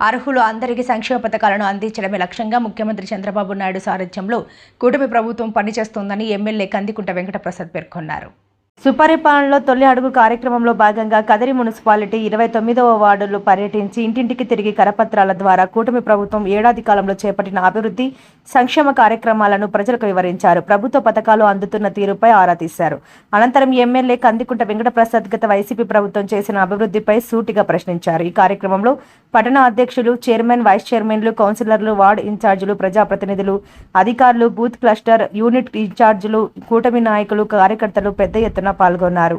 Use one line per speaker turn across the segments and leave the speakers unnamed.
అర్హులు అందరికీ సంక్షేమ పథకాలను అందించడమే లక్ష్యంగా ముఖ్యమంత్రి చంద్రబాబు నాయుడు సారథ్యంలో కూటమి ప్రభుత్వం పనిచేస్తోందని ఎమ్మెల్యే కందికుంట వెంకటప్రసాద్ పేర్కొన్నారు. సుపరిపాలనలో తొలి అడుగు కార్యక్రమంలో భాగంగా కదిరి మున్సిపాలిటీ ఇరవై తొమ్మిదవ వార్డులు పర్యటించి ఇంటింటికి తిరిగి కరపత్రాల ద్వారా కూటమి ప్రభుత్వం ఏడాది కాలంలో చేపట్టిన అభివృద్ధి సంక్షేమ కార్యక్రమాలను ప్రజలకు వివరించారు. ప్రభుత్వ పథకాలు అందుతున్న తీరుపై ఆరా తీశారు. అనంతరం ఎమ్మెల్యే కందికుంట వెంకటప్రసాద్ గత వైసీపీ ప్రభుత్వం చేసిన అభివృద్ధిపై సూటిగా ప్రశ్నించారు. ఈ కార్యక్రమంలో పట్టణ అధ్యక్షులు చైర్మన్ వైస్ చైర్మన్లు కౌన్సిలర్లు వార్డు ఇన్ఛార్జీలు ప్రజాప్రతినిధులు అధికారులు బూత్ క్లస్టర్ యూనిట్ ఇన్ఛార్జీలు కూటమి నాయకులు కార్యకర్తలు పెద్ద ఎత్తున
కార్యక్రమంలో పాల్గొన్నారు.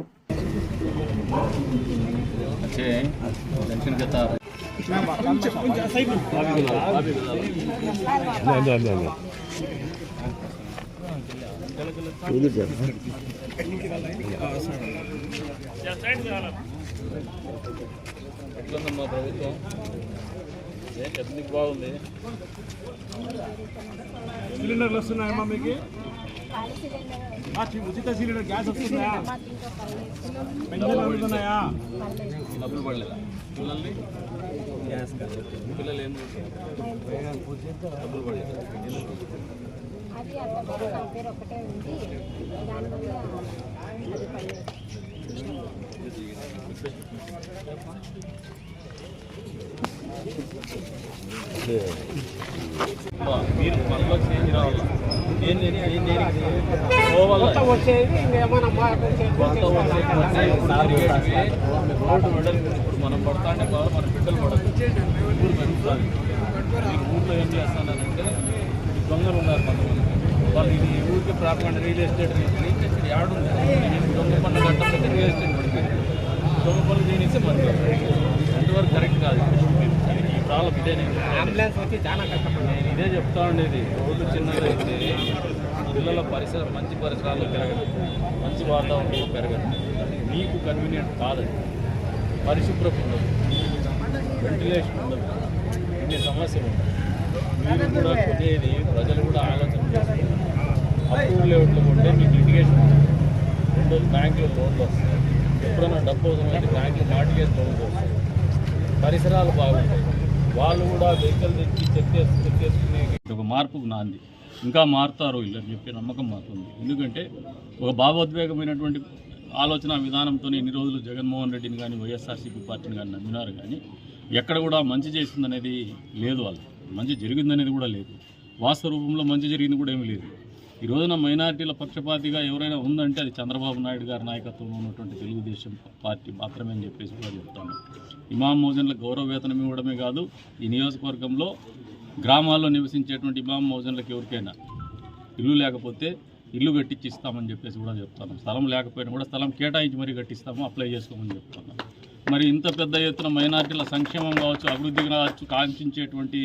ఎట్లుందమ్మా ప్రభుత్వం ఎందుకు బాగుంది
సిలిండర్లు వస్తున్నాయమ్మా మీకు ఉచిత సిలిండర్ గ్యాస్ వస్తుందా? పెన్షన్లు అందుతున్నాయా
డబ్బులు పడలేదా? పిల్లల్ని? పిల్లలు ఏం డబ్బులు పడలేదా? ఎందుకు?
అది అంతవరకు మన పేరు ఒకటే ఉంది. దానివల్ల అది పడలేదు.
అబ్బా, మీరు మనలో చేంజ్ రావాలి?
వచ్చేది
రోడ్డు ఇప్పుడు మనం పడతాంటే బాగా మన బిడ్డలు పడదు ఊరు పెరుగుతుంది ఊర్లో ఏం చేస్తున్నారంటే ఈ దొంగలు ఉన్నారు కొంతమంది వాళ్ళు ఇది ఊరికి ప్రాపంగా రియల్ ఎస్టేట్ రియల్ ఎస్టేట్ యాడుంది దొంగ పన్ను కట్టకపోతే రియల్ ఎస్టేట్ పడిపోయింది దొంగ పనులు చేయనిస్తే మంది ఎంతవరకు కరెక్ట్ కాదు ఈ ప్రాబ్లం ఇదే నేను.
అంబులెన్స్ వచ్చి చాలా కష్టపడి
నేను ఇదే చెప్తా ఉండేది. చిన్నగా అయితే పిల్లల పరిసర మంచి పరిసరాల్లో పెరగదు. మంచి వాతావరణంలో పెరగదు. మీకు కన్వీనియంట్ కాదండి పరిశుభ్రత ఉండదు వెంటిలేషన్ ఉండదు. ఇన్ని సమస్యలు ఉంటాయి మీరు కూడా కొనేది ప్రజలు కూడా ఆలోచన చేస్తారు. అప్రూవ్ లెవెల్లో ఉంటే మీకు లిటిగేషన్ ఉంటుంది రెండోది బ్యాంకులో లోన్లు వస్తాయి. ఎప్పుడైనా డబ్బు అవసరమైతే బ్యాంకులో మార్టిగేజ్ లోన్లు వస్తాయి. పరిసరాలు బాగుంటాయి. వాళ్ళు కూడా వెహికల్ తెచ్చి చెక్ చేసి చెక్ చేసుకునే ఒక మార్పుకు నాంది. ఇంకా మారుతారు వీళ్ళు అని చెప్పి నమ్మకం మాకుంది ఎందుకంటే ఒక భావోద్వేగమైనటువంటి ఆలోచన విధానంతో ఎన్ని రోజులు జగన్మోహన్ రెడ్డిని కానీ వైఎస్ఆర్సీపీ పార్టీని కానీ నమ్మినారు కానీ ఎక్కడ కూడా మంచి చేసిందనేది లేదు వాళ్ళు మంచి జరిగిందనేది కూడా లేదు. వాస్తవ రూపంలో మంచి జరిగింది కూడా ఏమీ లేదు. ఈ రోజున మైనారిటీల పక్షపాతిగా ఎవరైనా ఉందంటే అది చంద్రబాబు నాయుడు గారి నాయకత్వంలో ఉన్నటువంటి తెలుగుదేశం పార్టీ మాత్రమే అని చెప్పేసి కూడా చెప్తాను. ఇమాం మోజన్ల గౌరవ వేతనం ఇవ్వడమే కాదు ఈ నియోజకవర్గంలో గ్రామాల్లో నివసించేటువంటి ఇమాం మోజన్లకు ఎవరికైనా ఇల్లు లేకపోతే ఇల్లు కట్టించి ఇస్తామని చెప్పేసి కూడా చెప్తాను. స్థలం లేకపోయినా కూడా స్థలం కేటాయించి మరీ కట్టిస్తాము అప్లై చేసుకోమని చెప్తాను. మరి ఇంత పెద్ద ఎత్తున మైనార్టీల సంక్షేమం కావచ్చు అభివృద్ధి కావచ్చు కాంక్షించేటువంటి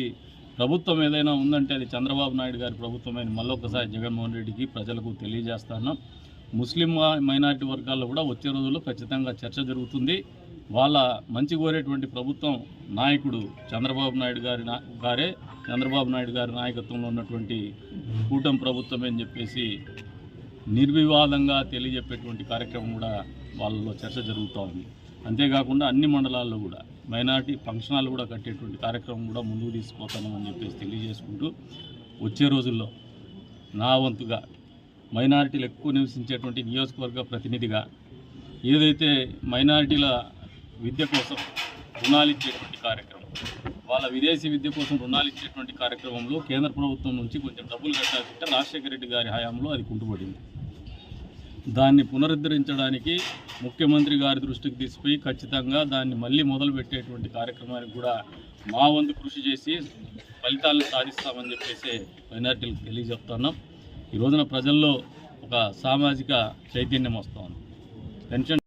ప్రభుత్వం ఏదైనా ఉందంటే అది చంద్రబాబు నాయుడు గారి ప్రభుత్వమైన మళ్ళొకసారి జగన్మోహన్ రెడ్డికి ప్రజలకు తెలియజేస్తాను. ముస్లిం మైనారిటీ వర్గాల్లో కూడా వచ్చే రోజుల్లో ఖచ్చితంగా చర్చ జరుగుతుంది. వాళ్ళ మంచి కోరేటువంటి ప్రభుత్వం నాయకుడు చంద్రబాబు నాయుడు గారి నా- గారే. చంద్రబాబు నాయుడు గారి నాయకత్వంలో ఉన్నటువంటి కూటమి ప్రభుత్వమే అని చెప్పేసి నిర్వివాదంగా తెలియజెప్పేటువంటి కార్యక్రమం కూడా వాళ్ళలో చర్చ జరుగుతూ ఉంది. అంతేకాకుండా అన్ని మండలాల్లో కూడా మైనార్టీ ఫంక్షన్ హాల్ కూడా కట్టేటువంటి కార్యక్రమం కూడా ముందుకు తీసుకుపోతామని చెప్పేసి తెలియజేసుకుంటూ వచ్చే రోజుల్లో నా వంతుగా మైనారిటీలు ఎక్కువ నివసించేటువంటి నియోజకవర్గ ప్రతినిధిగా ఏదైతే మైనారిటీల విద్య కోసం రుణాలు ఇచ్చేటువంటి కార్యక్రమం. వాళ్ళ విదేశీ విద్య కోసం రుణాలు ఇచ్చేటువంటి కార్యక్రమంలో కేంద్ర ప్రభుత్వం నుంచి కొంచెం డబ్బులు కట్టాలంటే రాజశేఖర రెడ్డి గారి హయాంలో అది కుంటుపడింది. దాన్ని పునరుద్ధరించడానికి ముఖ్యమంత్రి గారి దృష్టికి తీసుకుపోయి ఖచ్చితంగా దాన్ని మళ్ళీ మొదలుపెట్టేటువంటి కార్యక్రమానికి కూడా మా వంతు కృషి చేసి ఫలితాలను సాధిస్తామని చెప్పేసి మైనార్టీలకు తెలియజెప్తున్నాం. ఈ రోజున ప్రజల్లో ఒక సామాజిక చైతన్యం వస్తుంది. పెన్షన్